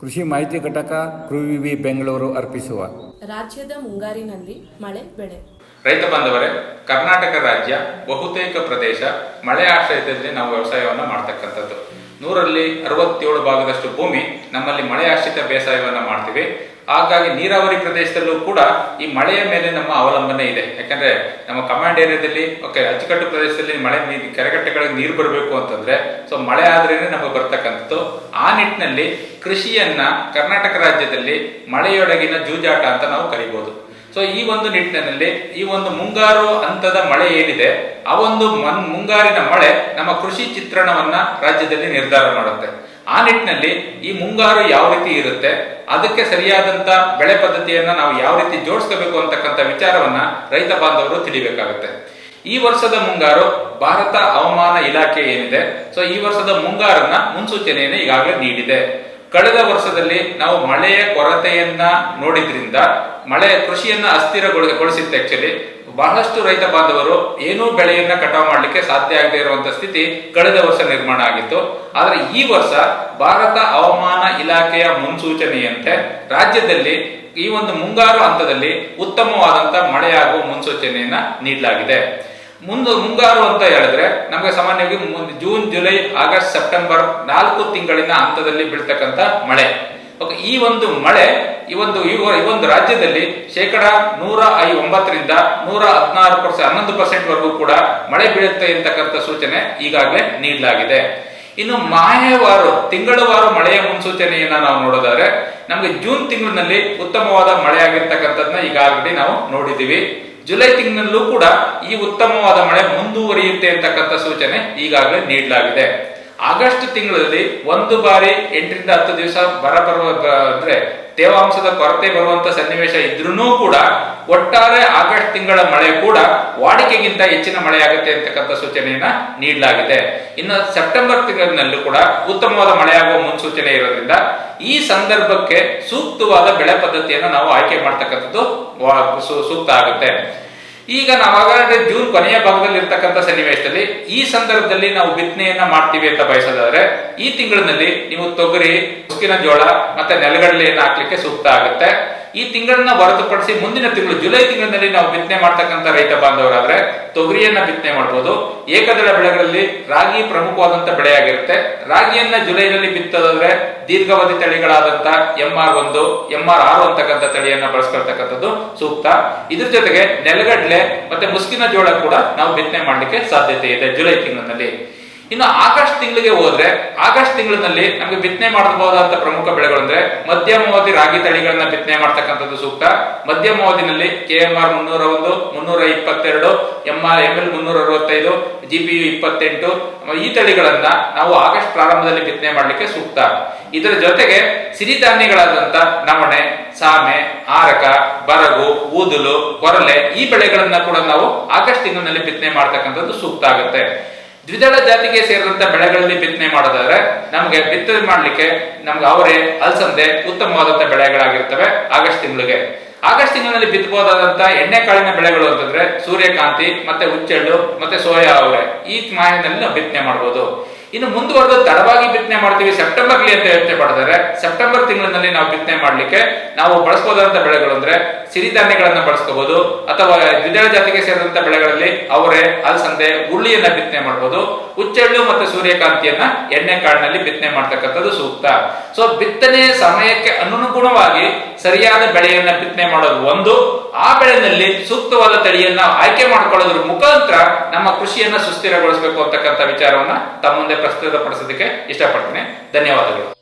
ಕೃಷಿ ಮಾಹಿತಿ ಘಟಕ ಕೃವಿವಿ ಬೆಂಗಳೂರು ಅರ್ಪಿಸುವ. ರಾಜ್ಯದ ಮುಂಗಾರಿನಲ್ಲಿ ಮಳೆ ಬೆಳೆ. ರೈತ ಬಾಂಧವರೇ ಕರ್ನಾಟಕ ರಾಜ್ಯ ಬಹುತೇಕ ಪ್ರದೇಶ ಮಳೆ ಆಶ್ರಯದಲ್ಲಿ ನಾವು ವ್ಯವಸಾಯವನ್ನು ಮಾಡ್ತಕ್ಕಂಥದ್ದು. ನೂರಲ್ಲಿ ಅರವತ್ತೇಳು ಭಾಗದಷ್ಟು ಭೂಮಿ ನಮ್ಮಲ್ಲಿ ಮಳೆಯಾಶ್ರಿತ ಬೇಸಾಯವನ್ನ ಮಾಡ್ತೀವಿ. ಹಾಗಾಗಿ ನೀರಾವರಿ ಪ್ರದೇಶದಲ್ಲೂ ಕೂಡ ಈ ಮಳೆಯ ಮೇಲೆ ನಮ್ಮ ಅವಲಂಬನೆ ಇದೆ. ಯಾಕಂದ್ರೆ ನಮ್ಮ ಕಮಾಂಡ್ ಏರಿಯಾದಲ್ಲಿ ಓಕೆ ಅಚ್ಚುಕಟ್ಟು ಪ್ರದೇಶದಲ್ಲಿ ಮಳೆ ನೀರು ಕೆರೆಕಟ್ಟೆಗಳಿಗೆ ನೀರು ಬರಬೇಕು ಅಂತಂದ್ರೆ ಸೊ ಮಳೆ ಆದ್ರೇನೆ ನಮಗೆ ಬರ್ತಕ್ಕಂಥದ್ದು. ಆ ನಿಟ್ಟಿನಲ್ಲಿ ಕೃಷಿಯನ್ನ ಕರ್ನಾಟಕ ರಾಜ್ಯದಲ್ಲಿ ಮಳೆಯೊಳಗಿನ ಜೂಜಾಟ ಅಂತ ನಾವು ಕರಿಬಹುದು ಸೊ ಈ ಒಂದು ನಿಟ್ಟಿನಲ್ಲಿ, ಈ ಒಂದು ಮುಂಗಾರು ಹಂತದ ಮಳೆ ಏನಿದೆ, ಆ ಒಂದು ಮುಂಗಾರಿನ ಮಳೆ ನಮ್ಮ ಕೃಷಿ ಚಿತ್ರಣವನ್ನ ರಾಜ್ಯದಲ್ಲಿ ನಿರ್ಧಾರ ಮಾಡುತ್ತೆ. ಆ ನಿಟ್ಟಿನಲ್ಲಿ ಈ ಮುಂಗಾರು ಯಾವ ರೀತಿ ಇರುತ್ತೆ, ಅದಕ್ಕೆ ಸರಿಯಾದಂತ ಬೆಳೆ ಪದ್ಧತಿಯನ್ನ ನಾವು ಯಾವ ರೀತಿ ಜೋಡಿಸ್ಕೋಬೇಕು ಅಂತಕ್ಕಂಥ ವಿಚಾರವನ್ನ ರೈತ ಬಾಂಧವರು ತಿಳಿಬೇಕಾಗುತ್ತೆ. ಈ ವರ್ಷದ ಮುಂಗಾರು ಭಾರತ ಹವಾಮಾನ ಇಲಾಖೆ ಏನಿದೆ ಸೊ ಈ ವರ್ಷದ ಮುಂಗಾರನ್ನ ಮುನ್ಸೂಚನೆಯನ್ನು ಈಗಾಗಲೇ ನೀಡಿದೆ. ಕಳೆದ ವರ್ಷದಲ್ಲಿ ನಾವು ಮಳೆಯ ಕೊರತೆಯನ್ನ ನೋಡಿದ್ರಿಂದ ಮಳೆ ಕೃಷಿಯನ್ನ ಅಸ್ಥಿರಗೊಳಿಸಿತ್ತು ಆಕ್ಚುಲಿ ಬಹಳಷ್ಟು ರೈತ ಬಾಂಧವರು ಏನೂ ಬೆಳೆಯನ್ನ ಕಟಾವು ಮಾಡಲಿಕ್ಕೆ ಸಾಧ್ಯ ಆಗದೆ ಇರುವಂತ ಸ್ಥಿತಿ ಕಳೆದ ವರ್ಷ ನಿರ್ಮಾಣ ಆಗಿತ್ತು. ಆದ್ರೆ ಈ ವರ್ಷ ಭಾರತ ಹವಾಮಾನ ಇಲಾಖೆಯ ಮುನ್ಸೂಚನೆಯಂತೆ ರಾಜ್ಯದಲ್ಲಿ ಈ ಒಂದು ಮುಂಗಾರು ಹಂತದಲ್ಲಿ ಉತ್ತಮವಾದಂತ ಮಳೆಯಾಗುವ ಮುನ್ಸೂಚನೆಯನ್ನ ನೀಡಲಾಗಿದೆ. ಮುಂದೆ ಮುಂಗಾರು ಅಂತ ಹೇಳಿದ್ರೆ ನಮಗೆ ಸಾಮಾನ್ಯವಾಗಿ ಮುಂದೆ ಜೂನ್, ಜುಲೈ, ಆಗಸ್ಟ್, ಸೆಪ್ಟೆಂಬರ್ ನಾಲ್ಕು ತಿಂಗಳಿನ ಹಂತದಲ್ಲಿ ಬೀಳ್ತಕ್ಕಂಥ ಮಳೆ. ಓಕೆ, ಈ ಒಂದು ಮಳೆ ಈ ಒಂದು ಈ ಒಂದು ರಾಜ್ಯದಲ್ಲಿ ಶೇಕಡ ನೂರ ಐ ಒಂಬತ್ತರಿಂದ ನೂರ ಹದಿನಾರು ಪರ್ಸೆಂಟ್ ಹನ್ನೊಂದು ಪರ್ಸೆಂಟ್ ವರೆಗೂ ಕೂಡ ಮಳೆ ಬೀಳುತ್ತೆ ಅಂತಕ್ಕಂಥ ಸೂಚನೆ ಈಗಾಗಲೇ ನೀಡಲಾಗಿದೆ. ಇನ್ನು ಮಾಯವಾರು ತಿಂಗಳವಾರು ಮಳೆಯ ಮುನ್ಸೂಚನೆಯನ್ನ ನಾವು ನೋಡೋದಾದ್ರೆ, ನಮಗೆ ಜೂನ್ ತಿಂಗಳಿನಲ್ಲಿ ಉತ್ತಮವಾದ ಮಳೆ ಆಗಿರ್ತಕ್ಕಂಥದ್ದನ್ನ ಈಗಾಗಲೇ ನಾವು ನೋಡಿದೀವಿ ಜುಲೈ ತಿಂಗಳಲ್ಲೂ ಕೂಡ ಈ ಉತ್ತಮವಾದ ಮಳೆ ಮುಂದುವರಿಯುತ್ತೆ ಅಂತಕ್ಕಂಥ ಸೂಚನೆ ಈಗಾಗಲೇ ನೀಡಲಾಗಿದೆ. ಆಗಸ್ಟ್ ತಿಂಗಳಲ್ಲಿ ಒಂದು ಬಾರಿ ಎಂಟರಿಂದ ಹತ್ತು ದಿವಸ ಬರ ಬರುವ ಅಂದ್ರೆ ತೇವಾಂಶದ ಕೊರತೆ ಬರುವಂತ ಸನ್ನಿವೇಶ ಇದ್ರೂ ಕೂಡ ಒಟ್ಟಾರೆ ಆಗಸ್ಟ್ ತಿಂಗಳ ಮಳೆ ಕೂಡ ವಾಡಿಕೆಗಿಂತ ಹೆಚ್ಚಿನ ಮಳೆ ಆಗುತ್ತೆ ಅಂತಕ್ಕಂಥ ಸೂಚನೆಯನ್ನ ನೀಡಲಾಗಿದೆ. ಇನ್ನು ಸೆಪ್ಟೆಂಬರ್ ತಿಂಗಳಿನಲ್ಲೂ ಕೂಡ ಉತ್ತಮವಾದ ಮಳೆಯಾಗುವ ಮುನ್ಸೂಚನೆ ಇರೋದ್ರಿಂದ ಈ ಸಂದರ್ಭಕ್ಕೆ ಸೂಕ್ತವಾದ ಬೆಳೆ ಪದ್ಧತಿಯನ್ನು ನಾವು ಆಯ್ಕೆ ಮಾಡ್ತಕ್ಕಂಥದ್ದು ಸೂಕ್ತ ಆಗುತ್ತೆ. ಈಗ ನಾವು ನಾವಾಗಲೇ ಜೂನ್ ಕೊನೆಯ ಭಾಗದಲ್ಲಿ ಇರ್ತಕ್ಕಂಥ ಸನ್ನಿವೇಶದಲ್ಲಿ ಈ ಸಂದರ್ಭದಲ್ಲಿ ನಾವು ಬಿತ್ತನೆಯನ್ನ ಮಾಡ್ತೀವಿ ಅಂತ ಬಯಸೋದಾದ್ರೆ ಈ ತಿಂಗಳಿನಲ್ಲಿ ನೀವು ತೊಗರಿ ಮುಸ್ಕಿನ ಜೋಳ ಮತ್ತೆ ನೆಲಗಡಲೆಯನ್ನು ಹಾಕ್ಲಿಕ್ಕೆ ಸೂಕ್ತ ಆಗುತ್ತೆ. ಈ ತಿಂಗಳನ್ನ ಹೊರತುಪಡಿಸಿ ಮುಂದಿನ ತಿಂಗಳು ಜುಲೈ ತಿಂಗಳಲ್ಲಿ ನಾವು ಬಿತ್ತನೆ ಮಾಡ್ತಕ್ಕಂಥ ರೈತ ಬಾಂಧವರಾದ್ರೆ ತೊಗರಿಯನ್ನ ಬಿತ್ತನೆ ಮಾಡಬಹುದು ಏಕದಳ ಬೆಳೆಗಳಲ್ಲಿ ರಾಗಿ ಪ್ರಮುಖವಾದಂತ ಬೆಳೆಯಾಗಿರುತ್ತೆ. ರಾಗಿಯನ್ನ ಜುಲೈನಲ್ಲಿ ಬಿತ್ತೋದಾದ್ರೆ ದೀರ್ಘಾವಧಿ ತಳಿಗಳಾದಂತ ಎಂ ಆರ್ ಒಂದು ಎಂ ಆರ್ ಆರು ಅಂತಕ್ಕಂಥ ತಳಿಯನ್ನ ಬಳಸ್ಕೊಳ್ತಕ್ಕಂಥದ್ದು ಸೂಕ್ತ. ಇದ್ರ ಜೊತೆಗೆ ನೆಲಗಡಲೆ ಮತ್ತೆ ಮುಸ್ಕಿನ ಜೋಳ ಕೂಡ ನಾವು ಬಿತ್ತನೆ ಮಾಡಲಿಕ್ಕೆ ಸಾಧ್ಯತೆ ಇದೆ ಜುಲೈ ತಿಂಗಳಿನಲ್ಲಿ. ಇನ್ನು ಆಗಸ್ಟ್ ತಿಂಗಳಿಗೆ ಹೋದ್ರೆ, ಆಗಸ್ಟ್ ತಿಂಗಳಿನಲ್ಲಿ ನಮಗೆ ಬಿತ್ತನೆ ಮಾಡಬಹುದಾದ ಪ್ರಮುಖ ಬೆಳೆಗಳು ಅಂದ್ರೆ ಮಧ್ಯಮಾವಧಿ ರಾಗಿ ತಳಿಗಳನ್ನ ಬಿತ್ತನೆ ಮಾಡ್ತಕ್ಕಂಥದ್ದು ಸೂಕ್ತ. ಮಧ್ಯಮಾವಧಿನಲ್ಲಿ ಕೆ ಎಂ ಆರ್ ಮುನ್ನೂರ ಒಂದು ಮುನ್ನೂರ ಇಪ್ಪತ್ತೆರಡು ಎಂ ಆರ್, ಎಂ ಎಲ್ ಮುನ್ನೂರ ಅರವತ್ತೈದು ಜಿ ಪಿ ಯು ಇಪ್ಪತ್ತೆಂಟು, ಈ ತಳಿಗಳನ್ನ ನಾವು ಆಗಸ್ಟ್ ಪ್ರಾರಂಭದಲ್ಲಿ ಬಿತ್ತನೆ ಮಾಡಲಿಕ್ಕೆ ಸೂಕ್ತ. ಇದರ ಜೊತೆಗೆ ಸಿರಿಧಾನ್ಯಗಳಾದಂತ ನವಣೆ, ಸಾಮೆ, ಆರಕ, ಬರಗು, ಊದಲು, ಕೊರಲೆ ಈ ಬೆಳೆಗಳನ್ನ ಕೂಡ ನಾವು ಆಗಸ್ಟ್ ತಿಂಗಳಿನಲ್ಲಿ ಬಿತ್ತನೆ ಮಾಡ್ತಕ್ಕಂಥದ್ದು ಸೂಕ್ತ ಆಗುತ್ತೆ. ದ್ವಿದಳ ಜಾತಿಗೆ ಸೇರಿದಂತ ಬೆಳೆಗಳಲ್ಲಿ ಬಿತ್ತನೆ ಮಾಡೋದಾದ್ರೆ ನಮಗೆ ಬಿತ್ತನೆ ಮಾಡ್ಲಿಕ್ಕೆ ನಮ್ಗೆ ಅವರೇ ಅಲಸಂದೆ ಉತ್ತಮವಾದಂತ ಬೆಳೆಗಳಾಗಿರ್ತವೆ ಆಗಸ್ಟ್ ತಿಂಗಳಿಗೆ. ಆಗಸ್ಟ್ ತಿಂಗಳಲ್ಲಿ ಬಿತ್ತಬಹುದಾದಂತ ಎಣ್ಣೆ ಕಾಳಿನ ಬೆಳೆಗಳು ಅಂತಂದ್ರೆ ಸೂರ್ಯಕಾಂತಿ, ಮತ್ತೆ ಹುಚ್ಚೆಳ್ಳು ಮತ್ತೆ ಸೋಯಾ ಅವರೆ. ಈ ಮಾಹಿತಿಯಲ್ಲಿ ನಾವು ಬಿತ್ತನೆ ಮಾಡಬಹುದು ಇನ್ನು ಮುಂದುವರೆದು ತಡವಾಗಿ ಬಿತ್ತನೆ ಮಾಡ್ತೀವಿ. ಸೆಪ್ಟೆಂಬರ್ಲಿ ಅಂತ ಯೋಚನೆ ಮಾಡಿದರೆ ಸೆಪ್ಟೆಂಬರ್ ತಿಂಗಳಿನಲ್ಲಿ ನಾವು ಬಿತ್ತನೆ ಮಾಡ್ಲಿಕ್ಕೆ ನಾವು ಬಳಸಬಹುದಾದಂತ ಬೆಳೆಗಳು ಅಂದ್ರೆ ಸಿರಿಧಾನ್ಯಗಳನ್ನ ಬಳಸ್ಕೋಬಹುದು ಅಥವಾ ದ್ವಿದಳ ಜಾತಿಗೆ ಸೇರಿದಂತ ಬೆಳೆಗಳಲ್ಲಿ ಅವರೆ, ಅಲಸಂದೆ ಹುರುಳಿಯನ್ನ ಬಿತ್ತನೆ ಮಾಡಬಹುದು ಹುಚ್ಚೆಳ್ಳು ಮತ್ತು ಸೂರ್ಯಕಾಂತಿಯನ್ನ ಎಣ್ಣೆ ಕಾಳಿನಲ್ಲಿ ಬಿತ್ತನೆ ಮಾಡ್ತಕ್ಕಂಥದ್ದು ಸೂಕ್ತ. ಸೊ ಬಿತ್ತನೆ ಸಮಯಕ್ಕೆ ಅನುಗುಣವಾಗಿ ಸರಿಯಾದ ಬೆಳೆಯನ್ನ ಬಿತ್ತನೆ ಮಾಡೋದು ಒಂದು. ಆ ಬೆಳೆನಲ್ಲಿ ಸೂಕ್ತವಾದ ತಳಿಯನ್ನ ಆಯ್ಕೆ ಮಾಡಿಕೊಳ್ಳೋದ್ರ ಮುಖಾಂತರ ನಮ್ಮ ಕೃಷಿಯನ್ನ ಸುಸ್ಥಿರಗೊಳಿಸಬೇಕು ಅಂತಕ್ಕಂಥ ವಿಚಾರವನ್ನ ತಮ್ಮ ಮುಂದೆ ಪ್ರಸ್ತುತಪಡಿಸೋದಕ್ಕೆ ಇಷ್ಟಪಡ್ತೇನೆ. ಧನ್ಯವಾದಗಳು.